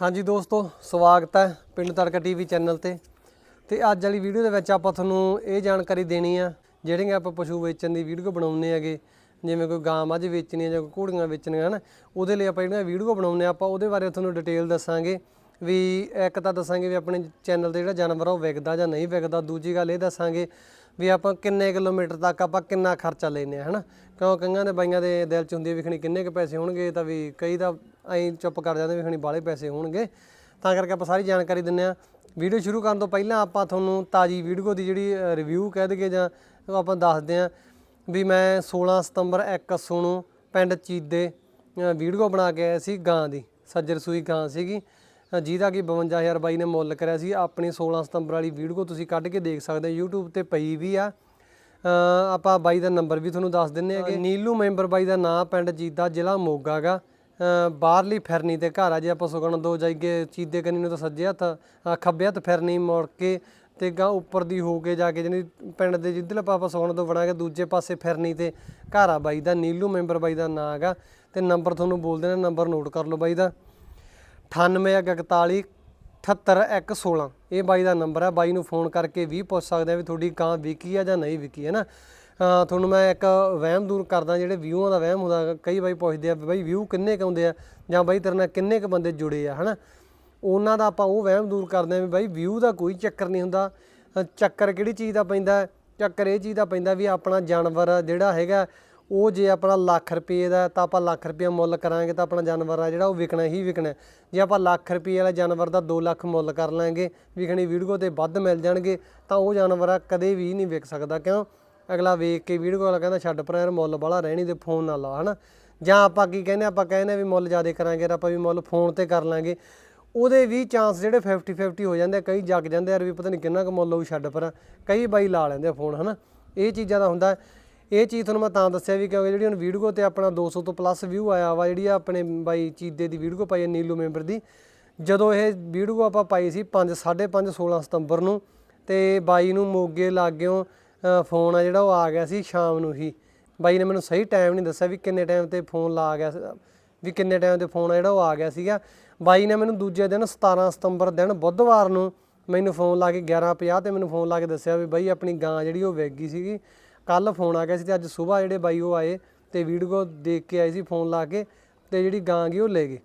ਹਾਂਜੀ ਦੋਸਤੋ, ਸਵਾਗਤ ਹੈ ਪਿੰਡ ਤੜਕਾ ਟੀਵੀ ਚੈਨਲ ਤੇ। ਤੇ ਅੱਜ ਵਾਲੀ ਵੀਡੀਓ ਦੇ ਵਿੱਚ ਆਪਾਂ ਤੁਹਾਨੂੰ ਇਹ ਜਾਣਕਾਰੀ ਦੇਣੀ ਆ, ਜਿਹੜੀਆਂ ਆਪਾਂ ਪਸ਼ੂ ਵੇਚਣ ਦੀ ਵੀਡੀਓ ਬਣਾਉਂਦੇ ਹੈਗੇ, ਜਿਵੇਂ ਕੋਈ ਗਾਂ ਮੱਝ ਵੇਚਣੀ ਹੈ ਜਾਂ ਕੋਈ ਘੋੜੀਆਂ ਵੇਚਣੀਆਂ, ਹਨ? ਉਹਦੇ ਲਈ ਆਪਾਂ ਜਿਹੜੀਆਂ ਵੀਡੀਓ ਬਣਾਉਂਦੇ ਆ, ਆਪਾਂ ਉਹਦੇ ਬਾਰੇ ਤੁਹਾਨੂੰ ਡਿਟੇਲ ਦੱਸਾਂਗੇ। ਵੀ ਇੱਕ ਤਾਂ ਦੱਸਾਂਗੇ ਵੀ ਆਪਣੇ ਚੈਨਲ ਤੇ ਜਿਹੜਾ ਜਾਨਵਰ ਆ ਉਹ ਵਿਕਦਾ ਜਾਂ ਨਹੀਂ ਵਿਕਦਾ। ਦੂਜੀ ਗੱਲ ਇਹ ਦੱਸਾਂਗੇ ਵੀ ਆਪਾਂ ਕਿੰਨੇ ਕਿਲੋਮੀਟਰ ਤੱਕ ਆਪਾਂ ਕਿੰਨਾ ਖਰਚਾ ਲੈਨੇ ਆ ਹਨਾ? ਕਿਉਂ ਕਈਆਂ ਦੇ ਬਾਈਆਂ ਦੇ ਦਿਲ ਚ ਹੁੰਦੀ ਹੈ ਵੀ ਖਣੀ ਕਿੰਨੇ ਕੁ ਪੈਸੇ ਹੋਣਗੇ, ਤਾਂ ਵੀ ਕਈ ਤਾਂ ਐਂ ਚੁੱਪ ਕਰ ਜਾਂਦੇ ਵੀ ਖਣੀ ਬਾਲੇ ਪੈਸੇ ਹੋਣਗੇ। ਤਾਂ ਕਰਕੇ ਆਪਾਂ ਸਾਰੀ ਜਾਣਕਾਰੀ ਦਿੰਨੇ ਆ ਵੀਡੀਓ ਸ਼ੁਰੂ ਕਰਨ ਤੋਂ ਪਹਿਲਾਂ ਆਪਾਂ ਤੁਹਾਨੂੰ ਤਾਜੀ ਵੀਡੀਓ ਦੀ ਜਿਹੜੀ ਰਿਵਿਊ ਕਹਿ ਦਈਏ ਜਾਂ ਉਹ ਆਪਾਂ ਦੱਸਦੇ ਆ ਵੀ ਮੈਂ 16 ਸਤੰਬਰ 2100 ਨੂੰ ਪਿੰਡ ਚੀਦੇ ਵੀਡੀਓ ਬਣਾ ਕੇ ਆਇਆ ਸੀ ਗਾਂ ਦੀ, ਸੱਜਰ ਸੂਈ ਗਾਂ ਸੀਗੀ। ਜਿਹਦਾ ਕਿ 52000 ਬਾਈ ਨੇ ਮੁੱਲ ਕਰਿਆ ਸੀ। ਆਪਣੀ 16 ਸਤੰਬਰ ਵਾਲੀ ਵੀਡੀਓ ਤੁਸੀਂ ਕੱਢ ਕੇ ਦੇਖ ਸਕਦੇ ਹੋ। YouTube ਤੇ ਪਈ ਵੀ ਆ। ਆਪਾਂ ਬਾਈ ਦਾ ਨੰਬਰ ਵੀ ਤੁਹਾਨੂੰ ਦੱਸ ਦਿੰਨੇ ਹੈਗੇ ਨੀਲੂ ਮੈਂਬਰ ਬਾਈ ਦਾ ਨਾਮ ਪਿੰਡ ਜੀਦਾ ਜ਼ਿਲ੍ਹਾ ਮੋਗਾ ਗਾ। ਅ, ਬਾਹਰਲੀ ਫਿਰਨੀ ਤੇ ਘਰ ਆ। ਜੇ ਆਪਾਂ ਸੁਗਣ ਦੋ ਜਾਈਏ ਚੀਦੇ ਕੰਨੀ ਨੂੰ ਤਾਂ ਸੱਜੇ ਹੱਥ ਖੱਬੇ ਹੱਥ ਫਿਰਨੀ ਮੁੜ ਕੇ ਤੇ ਗਾ ਉੱਪਰ ਦੀ ਹੋ ਕੇ ਜਾ ਕੇ ਜਿਹਨੇ ਪਿੰਡ ਦੇ ਜਿੱਧਰ ਆਪਾਂ ਸੁਗਣ ਤੋਂ ਬਣਾ ਕੇ ਦੂਜੇ ਪਾਸੇ ਫਿਰਨੀ ਤੇ ਘਰ ਆ ਬਾਈ ਦਾ। ਨੀਲੂ ਮੈਂਬਰ ਬਾਈ ਦਾ ਨਾਂ ਹੈਗਾ ਤੇ ਨੰਬਰ ਤੁਹਾਨੂੰ ਬੋਲ ਦੇਣਾ ਨੰਬਰ ਨੋਟ ਕਰ ਲਓ ਬਾਈ ਦਾ। 9841 78116 ਇਹ ਬਾਈ ਦਾ ਨੰਬਰ ਹੈ ਬਾਈ ਨੂੰ ਫੋਨ ਕਰਕੇ ਵੀ ਪੁੱਛ ਸਕਦੇ ਆ ਵੀ ਤੁਹਾਡੀ ਕਾਂ ਵਿਕੀ ਆ ਜਾਂ ਨਹੀਂ ਵਿਕੀ ਹੈ ਨਾ ਤੁਹਾਨੂੰ ਮੈਂ ਇੱਕ ਵਹਿਮ ਦੂਰ ਕਰਦਾ ਜਿਹੜੇ ਵਿਊਆਂ ਦਾ ਵਹਿਮ ਹੁੰਦਾ ਕਈ ਬਾਈ ਪੁੱਛਦੇ ਆ ਵੀ ਬਾਈ ਵਿਊ ਕਿੰਨੇ ਕੁ ਆਉਂਦੇ ਆ ਜਾਂ ਬਾਈ ਤੇਰੇ ਨਾਲ ਕਿੰਨੇ ਕੁ ਬੰਦੇ ਜੁੜੇ ਆ ਹਨਾ ਉਹਨਾਂ ਦਾ ਆਪਾਂ ਉਹ ਵਹਿਮ ਦੂਰ ਕਰਦੇ ਆ ਵੀ ਬਾਈ ਵਿਊ ਦਾ ਕੋਈ ਚੱਕਰ ਨਹੀਂ ਹੁੰਦਾ ਚੱਕਰ ਕਿਹੜੀ ਚੀਜ਼ ਦਾ ਪੈਂਦਾ ਚੱਕਰ ਇਹ ਚੀਜ਼ ਦਾ ਪੈਂਦਾ ਵੀ ਆਪਣਾ ਜਾਨਵਰ ਜਿਹੜਾ ਹੈਗਾ ਉਹ ਜੇ ਆਪਣਾ ਲੱਖ ਰੁਪਏ ਦਾ ਤਾਂ ਆਪਾਂ ਲੱਖ ਰੁਪਏ ਮੁੱਲ ਕਰਾਂਗੇ ਤਾਂ ਆਪਣਾ ਜਾਨਵਰ ਆ ਜਿਹੜਾ ਉਹ ਵਿਕਣਾ ਹੀ ਵਿਕਣਾ। ਜੇ ਆਪਾਂ ਲੱਖ ਰੁਪਏ ਵਾਲਾ ਜਾਨਵਰ ਦਾ 2 ਲੱਖ ਮੁੱਲ ਕਰ ਲਾਂਗੇ ਵਿਕਣੀ ਵੀਡੀਓ ਤੇ ਵੱਧ ਮਿਲ ਜਾਣਗੇ ਤਾਂ ਉਹ ਜਾਨਵਰ ਆ ਕਦੇ ਵੀ ਨਹੀਂ ਵਿਕ ਸਕਦਾ। ਕਿਉਂ? ਅਗਲਾ ਵੇਖ ਕੇ ਵੀਡੀਓ ਵਾਲਾ ਕਹਿੰਦਾ ਛੱਡ ਪਰ ਯਾਰ ਮੁੱਲ ਬਾਲਾ ਰਹਿਣੀ ਤੇ ਫੋਨ ਨਾ ਲਾ ਹਨਾ? ਜਾਂ ਆਪਾਂ ਕੀ ਕਹਿੰਦੇ ਆਪਾਂ ਕਹਿੰਦੇ ਵੀ ਮੁੱਲ ਜ਼ਿਆਦਾ ਕਰਾਂਗੇ ਯਾਰ ਆਪਾਂ ਵੀ ਮੁੱਲ ਫੋਨ ਤੇ ਕਰ ਲਾਂਗੇ। ਉਹਦੇ ਵੀ ਚਾਂਸ ਜਿਹੜੇ 50 50 ਹੋ ਜਾਂਦੇ ਆ, ਕਈ ਜਗ ਜਾਂਦੇ ਯਾਰ ਵੀ ਪਤਾ ਨਹੀਂ ਕਿੰਨਾ ਕੁ ਮੁੱਲ ਉਹ ਛੱਡ ਪਰ ਕਈ ਬਾਈ ਲਾ ਲੈਂਦੇ ਆ ਫੋਨ ਹਨਾ? ਇਹ ਚੀਜ਼ਾਂ ਦਾ ਹੁੰਦਾ। ਇਹ ਚੀਜ਼ ਤੁਹਾਨੂੰ ਮੈਂ ਤਾਂ ਦੱਸਿਆ ਵੀ ਕਿਉਂਕਿ ਜਿਹੜੀ ਹੁਣ ਵੀਡੀਓ ਤੇ ਆਪਣਾ 200 ਤੋਂ ਪਲੱਸ ਵਿਊ ਆਇਆ ਵਾ, ਜਿਹੜੀ ਆ ਆਪਣੇ ਬਾਈ ਚੀਦੇ ਦੀ ਵੀਡੀਓ ਪਾਈ ਹੈ ਨੀਲੂ ਮੈਂਬਰ ਦੀ। ਜਦੋਂ ਇਹ ਵੀਡੀਓ ਆਪਾਂ ਪਾਈ ਸੀ 5 5.5 16 ਸਤੰਬਰ ਨੂੰ ਤੇ ਬਾਈ ਨੂੰ ਮੋਗੇ ਲਾਗਿਓ ਫੋਨ ਆ ਜਿਹੜਾ ਉਹ ਆ ਗਿਆ ਸੀ ਸ਼ਾਮ ਨੂੰ ਹੀ। ਬਾਈ ਨੇ ਮੈਨੂੰ ਸਹੀ ਟਾਈਮ ਨਹੀਂ ਦੱਸਿਆ ਵੀ ਕਿੰਨੇ ਟਾਈਮ ਤੇ ਫੋਨ ਲਾ ਗਿਆ ਸੀ, ਵੀ ਕਿੰਨੇ ਟਾਈਮ ਤੇ ਫੋਨ ਆ ਜਿਹੜਾ ਉਹ ਆ ਗਿਆ ਸੀਗਾ। ਬਾਈ ਨੇ ਮੈਨੂੰ ਦੂਜੇ ਦਿਨ 17 ਸਤੰਬਰ ਦਿਨ ਬੁੱਧਵਾਰ ਨੂੰ ਮੈਨੂੰ ਫੋਨ ਲਾ ਕੇ 11:50 ਤੇ ਮੈਨੂੰ ਫੋਨ ਲਾ ਕੇ ਦੱਸਿਆ ਵੀ ਬਾਈ ਆਪਣੀ ਗਾਂ ਜਿਹੜੀ ਉਹ ਵਿਕ ਗਈ ਸੀਗੀ। ਕੱਲ ਫੋਨ ਆ ਗਿਆ ਸੀ ਤੇ ਅੱਜ ਸਵੇਰ ਜਿਹੜੇ ਬਾਈ ਉਹ ਆਏ ਤੇ ਵੀਡੀਓ ਦੇਖ ਕੇ ਆਏ ਸੀ ਫੋਨ ਲਾ ਕੇ ਤੇ ਜਿਹੜੀ ਗਾਂ ਗਈ ਉਹ ਲੈ ਗਏ।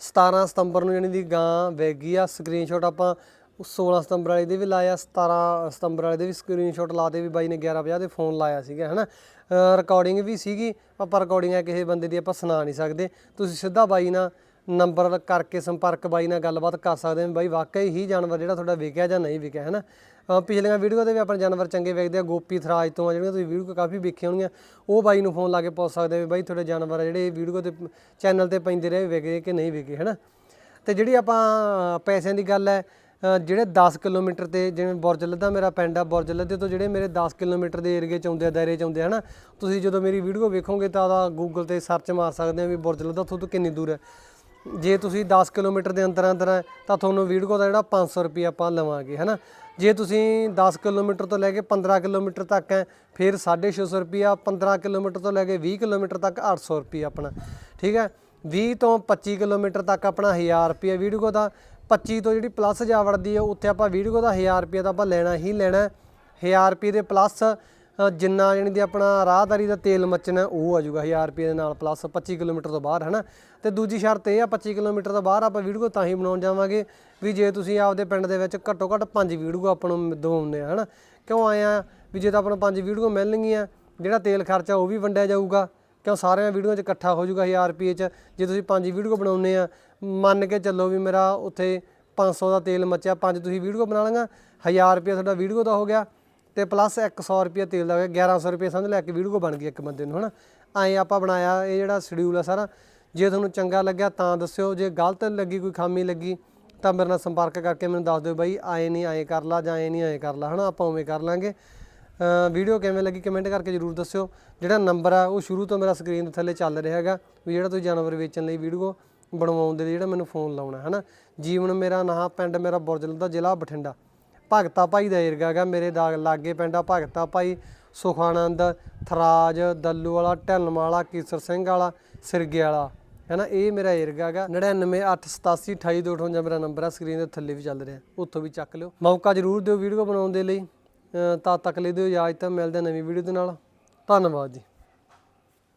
17 ਸਤੰਬਰ ਨੂੰ ਜਾਣੀ ਦੀ ਗਾਂ ਵਿਕ ਗਈ ਆ ਸਕਰੀਨਸ਼ਾਟ ਆਪਾਂ 16 ਸਤੰਬਰ ਵਾਲੇ ਦੇ ਵੀ ਲਾਇਆ 17 ਸਤੰਬਰ ਵਾਲੇ ਦੇ ਵੀ ਸਕਰੀਨਸ਼ਾਟ ਲਾਤੇ ਵੀ ਬਾਈ ਨੇ 11:50 ਤੇ ਫੋਨ ਲਾਇਆ ਸੀਗਾ, ਹਨਾ? ਰਿਕਾਰਡਿੰਗ ਵੀ ਸੀਗੀ, ਆਪਾਂ ਰਿਕਾਰਡਿੰਗ ਆ ਕਿਸੇ ਬੰਦੇ ਦੀ ਆਪਾਂ ਸੁਣਾ ਨਹੀਂ ਸਕਦੇ। ਤੁਸੀਂ ਸਿੱਧਾ ਬਾਈ ਨਾਲ ਨੰਬਰ ਕਰਕੇ ਸੰਪਰਕ ਬਾਈ ਨਾਲ ਗੱਲਬਾਤ ਕਰ ਸਕਦੇ ਹੋ ਬਾਈ ਵਾਕਈ ਹੀ ਜਾਨਵਰ ਜਿਹੜਾ ਤੁਹਾਡਾ ਵਿਕਿਆ ਜਾਂ ਨਹੀਂ ਵਿਕਿਆ, ਹਨਾ? ਅਹ ਪਿਛਲੀਆਂ ਵੀਡੀਓ ਦੇ ਵੀ ਆਪਣੇ ਜਾਨਵਰ ਚੰਗੇ ਵੇਖਦੇ ਆ, ਗੋਪੀ ਥਰਾਜ ਤੋਂ ਆ, ਜਿਹੜੀਆਂ ਤੁਸੀਂ ਵੀਡੀਓ ਕਾਫੀ ਵੇਖੀਆਂ ਹੋਣਗੀਆਂ, ਉਹ ਬਾਈ ਨੂੰ ਫੋਨ ਲਾ ਕੇ ਪੁੱਛ ਸਕਦੇ ਵੀ ਬਾਈ ਤੁਹਾਡੇ ਜਾਨਵਰ ਆ ਜਿਹੜੇ ਵੀਡੀਓ ਤੇ ਚੈਨਲ ਤੇ ਪੈਂਦੇ ਰਹੇ ਵਿਕੇ ਕਿ ਨਹੀਂ ਵਿਕੇ ਹਨਾ? ਤੇ ਜਿਹੜੀ ਆਪਾਂ ਪੈਸਿਆਂ ਦੀ ਗੱਲ ਹੈ ਜਿਹੜੇ 10 ਕਿਲੋਮੀਟਰ ਤੇ ਜਿਵੇਂ ਬੁਰਜ ਲੱਦਾ ਮੇਰਾ ਪਿੰਡ ਆ ਬੁਰਜਲ ਲੱਦੇ ਤੋਂ ਜਿਹੜੇ ਮੇਰੇ 10 ਕਿਲੋਮੀਟਰ ਦੇ ਏਰੀਏ ਚ ਆਉਂਦੇ ਆ, ਦਾਇਰੇ ਚ ਆਉਂਦੇ ਆ, ਹਨਾ? ਤੁਸੀਂ ਜਦੋਂ ਮੇਰੀ ਵੀਡੀਓ ਵੇਖੋਗੇ ਤਾਂ ਉਹਦਾ ਗੂਗਲ ਤੇ ਸਰਚ ਮਾਰ ਸਕਦੇ ਆ ਵੀ ਬੁਰਜ ਲੱਦਾ ਤੋਂ ਕਿੰਨੀ ਦੂਰ ਹੈ। ਜੇ ਤੁਸੀਂ 10 ਕਿਲੋਮੀਟਰ ਦੇ ਅੰਦਰ ਅੰਦਰ ਹੈ ਤਾਂ ਤੁਹਾਨੂੰ ਵੀਡੀਓ ਦਾ ਜਿਹੜਾ 500 ਰੁਪਏ ਆਪਾਂ ਲਵਾਂਗੇ, ਹਨਾ? ਜੇ ਤੁਸੀਂ 10 ਕਿਲੋਮੀਟਰ ਤੋਂ ਲੈ ਕੇ 15 ਕਿਲੋਮੀਟਰ ਤੱਕ ਹੈ, ਫਿਰ 650 ਰੁਪਿਆ 15 ਕਿਲੋਮੀਟਰ ਤੋਂ ਲੈ ਕੇ 20 ਕਿਲੋਮੀਟਰ ਤੱਕ 800 ਰੁਪਿਆ ਆਪਣਾ, ਠੀਕ ਹੈ? 20 ਤੋਂ 25 ਕਿਲੋਮੀਟਰ ਤੱਕ ਆਪਣਾ 1000 ਰੁਪਿਆ ਵੀਡੀਓ ਦਾ 25 ਤੋਂ ਜਿਹੜੀ ਪਲੱਸ ਜਾ ਵੜਦੀ ਹੈ, ਉੱਥੇ ਆਪਾਂ ਵੀਡੀਓ ਦਾ 1000 ਰੁਪਿਆ ਤਾਂ ਆਪਾਂ ਲੈਣਾ ਹੀ ਲੈਣਾ 1000 ਰੁਪਏ ਦੇ ਪਲੱਸ ਜਿੰਨਾ ਜਾਣੀ ਦੀ ਆਪਣਾ ਰਾਹਦਾਰੀ ਦਾ ਤੇਲ ਮੱਚਣਾ ਉਹ ਆ ਜਾਊਗਾ 1000 ਰੁਪਏ ਦੇ ਨਾਲ ਪਲੱਸ 25 ਕਿਲੋਮੀਟਰ ਤੋਂ ਬਾਹਰ, ਹਨਾ? ਤੇ ਦੂਜੀ ਸ਼ਰਤ ਇਹ ਆ 25 ਕਿਲੋਮੀਟਰ ਤੋਂ ਬਾਹਰ ਆਪਾਂ ਵੀਡੀਓ ਤਾਂ ਹੀ ਬਣਾਉਣ ਜਾਵਾਂਗੇ ਵੀ ਜੇ ਤੁਸੀਂ ਆਪਦੇ ਪਿੰਡ ਦੇ ਵਿੱਚ ਘੱਟੋ ਘੱਟ ਪੰਜ ਵੀਡੀਓ ਆਪਾਂ ਨੂੰ ਦਵਾਉਂਦੇ ਆ, ਹਨਾ? ਕਿਉਂ ਆਏ ਆ ਵੀ ਜੇ ਤਾਂ ਆਪਾਂ ਨੂੰ ਪੰਜ ਵੀਡੀਓ ਮਿਲਣਗੀਆਂ, ਜਿਹੜਾ ਤੇਲ ਖਰਚਾ ਉਹ ਵੀ ਵੰਡਿਆ ਜਾਊਗਾ, ਕਿਉਂ ਸਾਰਿਆਂ ਵੀਡੀਓ 'ਚ ਇਕੱਠਾ ਹੋ ਜਾਊਗਾ 1000 ਰੁਪਏ 'ਚ, ਜੇ ਤੁਸੀਂ ਪੰਜ ਵੀਡੀਓ ਬਣਾਉਂਦੇ ਆ, ਮੰਨ ਕੇ ਚੱਲੋ ਵੀ ਮੇਰਾ ਉੱਥੇ 500 ਦਾ ਤੇਲ ਮੱਚਿਆ, ਪੰਜ ਤੁਸੀਂ ਵੀਡੀਓ ਬਣਾ ਲਾਂਗਾ 1000 ਰੁਪਏ ਤੁਹਾਡਾ ਵੀਡੀਓ ਦਾ ਹੋ ਗਿਆ ਤੇ ਪਲੱਸ 100 ਰੁਪਏ ਤੇਲ ਦਾ ਹੋ ਗਿਆ 1100 ਰੁਪਏ ਸਮਝ ਲੈ ਕੇ ਵੀਡੀਓ ਬਣ ਗਈ ਇੱਕ ਬੰਦੇ ਨੂੰ, ਹਨਾ? ਐਂ ਆਪਾਂ ਬਣਾਇਆ, ਇਹ ਜਿਹੜਾ ਸ਼ਡਿਊਲ ਆ ਸਾਰਾ। ਜੇ ਤੁਹਾਨੂੰ ਚੰਗਾ ਲੱਗਿਆ ਤਾਂ ਦੱਸਿਓ, ਜੇ ਗਲਤ ਲੱਗੀ, ਕੋਈ ਖਾਮੀ ਲੱਗੀ, ਤਾਂ ਮੇਰੇ ਨਾਲ ਸੰਪਰਕ ਕਰਕੇ ਮੈਨੂੰ ਦੱਸ ਦਿਓ ਬਾਈ ਆਏ ਨਹੀਂ ਆਏ ਕਰ ਲਾ ਜਾਂ ਐ ਨਹੀਂ ਆਏ ਕਰ ਲਾ, ਹਨਾ? ਆਪਾਂ ਉਵੇਂ ਕਰ ਲਾਂਗੇ। ਵੀਡੀਓ ਕਿਵੇਂ ਲੱਗੀ ਕਮੈਂਟ ਕਰਕੇ ਜਰੂਰ ਦੱਸਿਓ। ਜਿਹੜਾ ਨੰਬਰ ਆ, ਉਹ ਸ਼ੁਰੂ ਤੋਂ ਮੇਰਾ ਸਕਰੀਨ ਦੇ ਥੱਲੇ ਚੱਲ ਰਿਹਾ ਹੈਗਾ ਵੀ ਜਿਹੜਾ ਤੁਸੀਂ ਜਾਨਵਰ ਵੇਚਣ ਲਈ ਵੀਡੀਓ ਬਣਵਾਉਣ ਦੇ ਲਈ ਜਿਹੜਾ ਮੈਨੂੰ ਫੋਨ ਲਾਉਣਾ ਹਨਾ? ਜੀਵਨ ਮੇਰਾ ਨਾਂ, ਪਿੰਡ ਮੇਰਾ ਬੁਰਜਲ ਦਾ ਜ਼ਿਲ੍ਹਾ ਬਠਿੰਡਾ। ਭਗਤਾ ਭਾਈ ਦਾ ਏਰਗਾ ਹੈਗਾ ਮੇਰੇ ਦਾ ਲਾਗੇ ਪਿੰਡ ਆ ਭਗਤਾ ਭਾਈ ਸੁਖਾਨੰਦ, ਥਰਾਜ, ਦੱਲੂ ਵਾਲਾ, ਢਲਮ ਵਾਲਾ, ਕੀਸਰ ਸਿੰਘ ਵਾਲਾ, ਸਿਰਗੇ ਵਾਲਾ। ਹੈ ਨਾ ਇਹ ਮੇਰਾ ਏਰਗਾ ਹੈਗਾ। 9988828258 ਮੇਰਾ ਨੰਬਰ ਆ ਸਕਰੀਨ ਦੇ ਥੱਲੇ ਵੀ ਚੱਲ ਰਿਹਾ। ਉੱਥੋਂ ਵੀ ਚੱਕ ਲਿਓ। ਮੌਕਾ ਜ਼ਰੂਰ ਦਿਓ ਵੀਡੀਓ ਬਣਾਉਣ ਦੇ ਲਈ। ਅਹ ਤੱਕ ਲਈ ਦਿਓ ਇਜਾਜ਼ਤ। ਮਿਲਦੇ ਹਾਂ ਨਵੀਂ ਵੀਡੀਓ ਦੇ ਨਾਲ। ਧੰਨਵਾਦ ਜੀ।